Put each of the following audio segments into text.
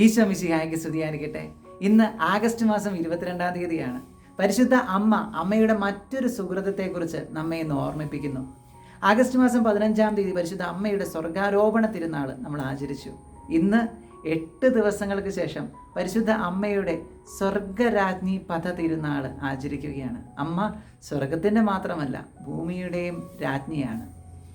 ഈശോ മിശിഹായ്ക്ക് സ്തുതിയായിരിക്കട്ടെ. ഇന്ന് ആഗസ്റ്റ് മാസം ഇരുപത്തിരണ്ടാം തീയതിയാണ്. പരിശുദ്ധ അമ്മ അമ്മയുടെ മറ്റൊരു സുഹൃതത്തെക്കുറിച്ച് നമ്മെ ഇന്ന് ഓർമ്മിപ്പിക്കുന്നു. ആഗസ്റ്റ് മാസം പതിനഞ്ചാം തീയതി പരിശുദ്ധ അമ്മയുടെ സ്വർഗാരോപണ തിരുനാൾ നമ്മൾ ആചരിച്ചു. ഇന്ന് എട്ട് ദിവസങ്ങൾക്ക് ശേഷം പരിശുദ്ധ അമ്മയുടെ സ്വർഗരാജ്ഞി പഥ തിരുനാൾ ആചരിക്കുകയാണ്. അമ്മ സ്വർഗത്തിന്റെ മാത്രമല്ല ഭൂമിയുടെയും രാജ്ഞിയാണ്.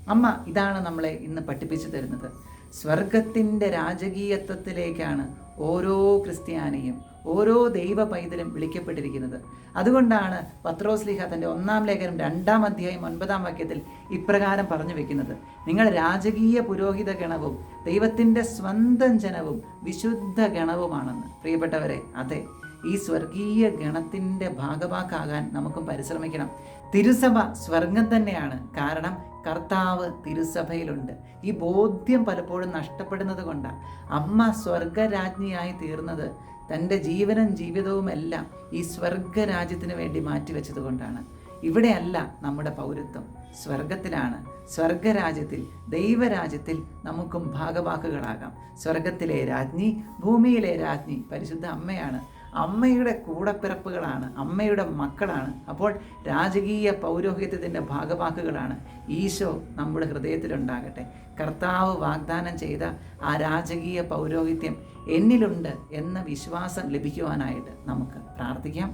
അമ്മ ഇതാണ് നമ്മളെ ഇന്ന് പഠിപ്പിച്ചു തരുന്നത്. സ്വർഗത്തിന്റെ രാജകീയത്വത്തിലേക്കാണ് ഓരോ ക്രിസ്ത്യാനിയും ഓരോ ദൈവ പൈതലും വിളിക്കപ്പെട്ടിരിക്കുന്നത്. അതുകൊണ്ടാണ് പത്രോസ്ലിഹ തന്റെ ഒന്നാം ലേഖനം രണ്ടാം അധ്യായം ഒൻപതാം വാക്യത്തിൽ ഇപ്രകാരം പറഞ്ഞു വെക്കുന്നത്. നിങ്ങൾ രാജകീയ പുരോഹിത ഗണവും ദൈവത്തിന്റെ സ്വന്തം ജനവും വിശുദ്ധ ഗണവുമാണെന്ന്. പ്രിയപ്പെട്ടവരെ അതെ ഈ സ്വർഗീയ ഗണത്തിന്റെ ഭാഗവാക്കാകാൻ നമുക്കും പരിശ്രമിക്കണം. തിരുസഭ സ്വർഗം തന്നെയാണ് കാരണം കർത്താവ് തിരുസഭയിലുണ്ട്. ഈ ബോധ്യം പലപ്പോഴും നഷ്ടപ്പെടുന്നത് കൊണ്ടാണ് അമ്മ സ്വർഗരാജ്ഞിയായി തീർന്നത് തന്റെ ജീവനും ജീവിതവും എല്ലാം ഈ സ്വർഗരാജ്യത്തിന് വേണ്ടി മാറ്റിവെച്ചത് കൊണ്ടാണ്. ഇവിടെയല്ല നമ്മുടെ പൗരത്വം. സ്വർഗത്തിലാണ്. സ്വർഗരാജ്യത്തിൽ ദൈവരാജ്യത്തിൽ നമുക്കും ഭാഗവാക്കുകളാകാം. സ്വർഗത്തിലെ രാജ്ഞി ഭൂമിയിലെ രാജ്ഞി പരിശുദ്ധ അമ്മയാണ് അമ്മയുടെ കൂടപ്പിറപ്പുകളാണ് അമ്മയുടെ മക്കളാണ്. അപ്പോൾ രാജകീയ പൗരോഹിത്യത്തിന്റെ ഭാഗവാക്കുകളാണ് ഈശോ നമ്മുടെ ഹൃദയത്തിലുണ്ടാകട്ടെ. കർത്താവ് വാഗ്ദാനം ചെയ്ത ആ രാജകീയ പൗരോഹിത്യം എന്നിലുണ്ട് എന്ന വിശ്വാസം ലഭിക്കുവാനായിട്ട് നമുക്ക് പ്രാർത്ഥിക്കാം.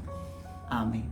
ആമേ